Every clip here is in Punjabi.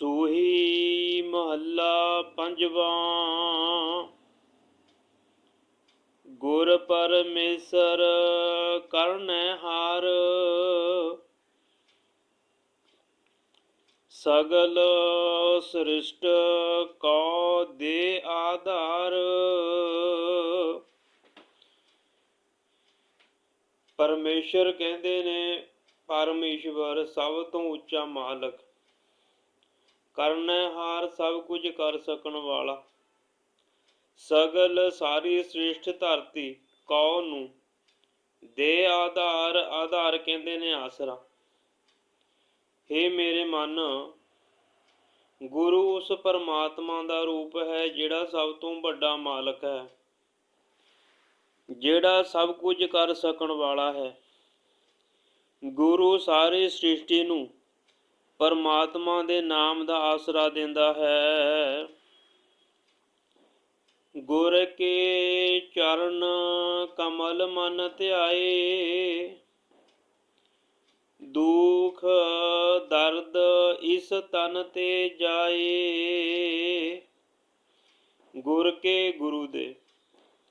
ਸੂਹੀ ਮਹੱਲਾ ਪੰਜਵਾਂ। ਗੁਰ ਪਰਮੇਸ਼ਰ ਕਰਨੈ ਹਾਰ। ਸਗਲ ਸ੍ਰਿਸ਼ਟ ਕੋ ਦੇ ਆਧਾਰ। ਪਰਮੇਸ਼ਰ ਕਹਿੰਦੇ ਨੇ, ਪਰਮੇਸ਼ਵਰ ਸਭ ਤੋਂ ਉੱਚਾ ਮਾਲਕ। ਕਰਨੈ ਹਾਰ ਸਭ ਕੁਝ ਕਰ ਸਕਣ ਵਾਲਾ। ਸਗਲ ਸਾਰੀ ਸ੍ਰਿਸ਼ਟ ਧਰਤੀ ਕੌ ਨੂੰ। ਦੇ ਆਧਾਰ ਆਧਾਰ ਕਹਿੰਦੇ ਨੇ ਆਸਰਾ। ਹੇ ਮੇਰੇ ਮਨ, ਗੁਰੂ ਉਸ ਪਰਮਾਤਮਾ ਦਾ ਰੂਪ ਹੈ ਜਿਹੜਾ ਸਭ ਤੋਂ ਵੱਡਾ ਮਾਲਕ ਹੈ, ਜਿਹੜਾ ਸਭ ਕੁਝ ਕਰ ਸਕਣ ਵਾਲਾ ਹੈ। ਗੁਰੂ ਸਾਰੇ ਸ੍ਰਿਸ਼ਟੀ ਨੂੰ ਪਰਮਾਤਮਾ ਦੇ ਨਾਮ ਦਾ ਆਸਰਾ ਦਿੰਦਾ ਹੈ। ਗੁਰ ਕੇ ਚਰਨ ਕਮਲ ਮਨ ਧਿਆਏ, ਦੁਖ ਦਰਦ ਇਸ ਤਨ ਤੇ ਜਾਏ। ਗੁਰ ਕੇ ਗੁਰੂ ਦੇ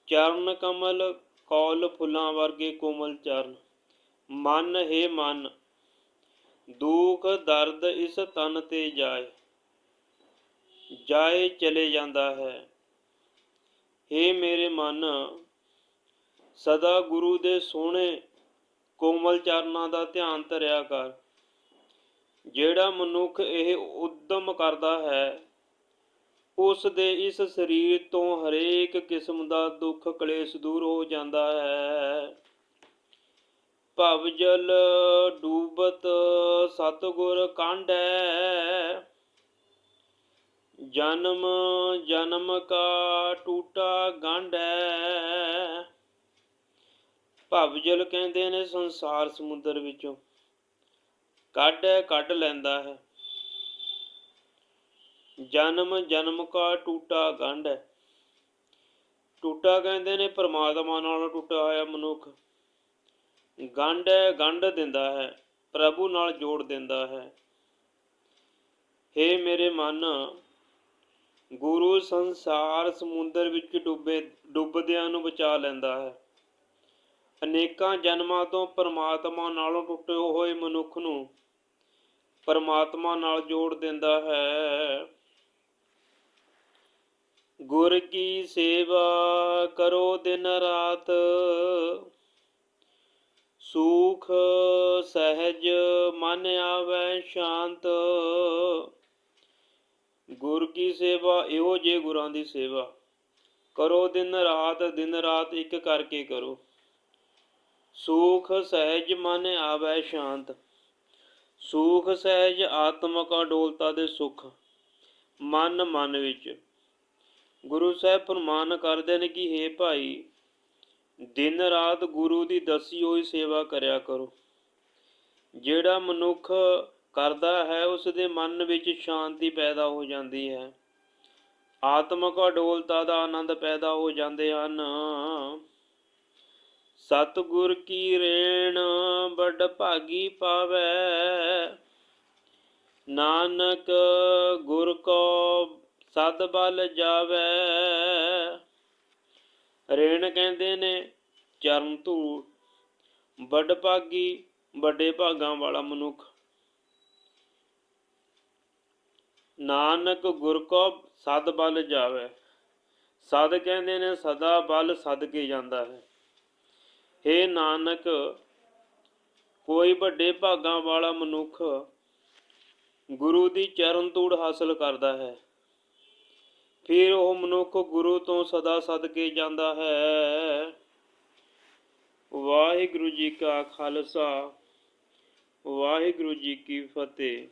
ਚਰਨ ਕਮਲ, ਕੌਲ ਫੁੱਲਾਂ ਵਰਗੇ ਕੋਮਲ ਚਰਨ। ਮਨ ਹੈ ਮਨ ਦੁਖ ਦਰਦ ਇਸ ਤਨ ਤੇ ਜਾਏ ਜਾਏ ਚਲੇ ਜਾਂਦਾ ਹੈ। ਏ ਮੇਰੇ ਮਨ, ਸਦਾ ਗੁਰੂ ਦੇ ਸੋਹਣੇ ਕੋਮਲ ਚਰਨਾਂ ਦਾ ਧਿਆਨ ਧਰਿਆ ਕਰ। ਜਿਹੜਾ ਮਨੁੱਖ ਇਹ ਉਦਮ ਕਰਦਾ ਹੈ, ਉਸ ਦੇ ਇਸ ਸਰੀਰ ਤੋਂ ਹਰੇਕ ਕਿਸਮ ਦਾ ਦੁੱਖ ਕਲੇਸ਼ ਦੂਰ ਹੋ ਜਾਂਦਾ ਹੈ। ਭਵ ਜਲ ਡੂਬਤ ਸਤਗੁਰ ਕਾਂਢੈ ਜਨਮ ਜਨਮ ਕਾ ਟੂਟਾ ਗੰਢੈ ਭਵ ਜਲ ਕਹਿੰਦੇ ਨੇ ਸੰਸਾਰ ਸਮੁੰਦਰ ਵਿੱਚੋਂ। ਕੱਢ ਕੱਢ ਲੈਂਦਾ ਹੈ। ਜਨਮ ਜਨਮ ਕਾ ਟੂਟਾ ਗੰਢ ਹੈ ਟੂਟਾ ਕਹਿੰਦੇ ਨੇ ਪਰਮਾਤਮਾ ਨਾਲ ਟੁੱਟਾ ਹੋਇਆ ਮਨੁੱਖ। ਗੰਢ ਹੈ ਗੰਢ ਦਿੰਦਾ ਹੈ, ਪ੍ਰਭੂ ਨਾਲ ਜੋੜ ਦਿੰਦਾ ਹੈ। ਹੇ ਮੇਰੇ ਮਨ, ਗੁਰੂ ਸੰਸਾਰ ਸਮੁੰਦਰ ਵਿੱਚ ਡੁੱਬੇ, ਡੁੱਬਦਿਆਂ ਨੂੰ ਬਚਾ ਲੈਂਦਾ ਹੈ। ਅਨੇਕਾਂ ਜਨਮਾਂ ਤੋਂ ਪਰਮਾਤਮਾ ਨਾਲੋਂ ਟੁੱਟੇ ਹੋਏ ਮਨੁੱਖ ਨੂੰ ਪਰਮਾਤਮਾ ਨਾਲ ਜੋੜ ਦਿੰਦਾ ਹੈ। ਗੁਰ ਕੀ ਸੇਵਾ ਕਰੋ ਦਿਨ ਰਾਤ ਸੁਖ ਸਹਿਜ ਮਨ ਆਵੈ ਸ਼ਾਂਤ। ਗੁਰ ਕੀ ਸੇਵਾ, ਇਹੋ ਜੇ ਗੁਰਾਂ ਦੀ ਸੇਵਾ। ਕਰੋ ਦਿਨ ਰਾਤ ਦਿਨ ਰਾਤ ਇੱਕ ਕਰਕੇ ਕਰੋ। ਸੁਖ ਸਹਿਜ ਮਨ ਆਵੈ ਸ਼ਾਂਤ। ਸੁਖ ਸਹਿਜ ਆਤਮਕ ਅਡੋਲਤਾ ਦੇ ਸੁਖ। ਮਨ ਮਨ ਵਿੱਚ। ਗੁਰੂ ਸਾਹਿਬ ਫਰਮਾਨ ਕਰਦੇ ਨੇ ਕਿ हे ਭਾਈ ਦਿਨ ਰਾਤ ਗੁਰੂ ਦੀ ਦਸੀ ਹੋਈ ਸੇਵਾ ਕਰਿਆ ਕਰੋ। ਜਿਹੜਾ ਮਨੁੱਖ ਕਰਦਾ ਹੈ ਉਸ ਦੇ ਮਨ ਵਿੱਚ ਸ਼ਾਂਤੀ ਪੈਦਾ ਹੋ ਜਾਂਦੀ ਹੈ। ਆਤਮਕ ਅਡੋਲਤਾ ਦਾ ਆਨੰਦ ਪੈਦਾ ਹੋ ਜਾਂਦੇ ਹਨ। ਸਤਿਗੁਰ ਕੀ ਰੇਣ ਵੱਡ ਭਾਗੀ ਪਾਵੇ। ਨਾਨਕ ਗੁਰ ਕੋ ਸਦ ਬਲ ਜਾਵੇ। ਰੇਣ ਕਹਿੰਦੇ ਨੇ, ਚਰਨ ਧੂੜ, ਵੱਡ ਭਾਗੀ, ਵੱਡੇ ਭਾਗਾਂ ਵਾਲਾ ਮਨੁੱਖ। ਨਾਨਕ ਗੁਰ ਕੋ ਸਦ ਬਲ ਜਾਵੇ। ਸਦ ਕਹਿੰਦੇ ਨੇ, ਸਦਾ ਬਲ ਸਦ ਕੇ ਜਾਂਦਾ ਹੈ। हे ਨਾਨਕ, ਕੋਈ ਵੱਡੇ ਭਾਗਾਂ ਵਾਲਾ ਮਨੁੱਖ ਗੁਰੂ ਦੀ ਚਰਨ ਧੂੜ ਹਾਸਲ ਕਰਦਾ ਹੈ। ਫਿਰ ਉਹ ਮਨੁੱਖ ਗੁਰੂ ਤੋਂ ਸਦਾ ਸਦਕੇ ਜਾਂਦਾ ਹੈ। ਵਾਹਿਗੁਰੂ ਜੀ ਕਾ ਖਾਲਸਾ, ਵਾਹਿਗੁਰੂ ਜੀ ਕੀ ਫਤਿਹ।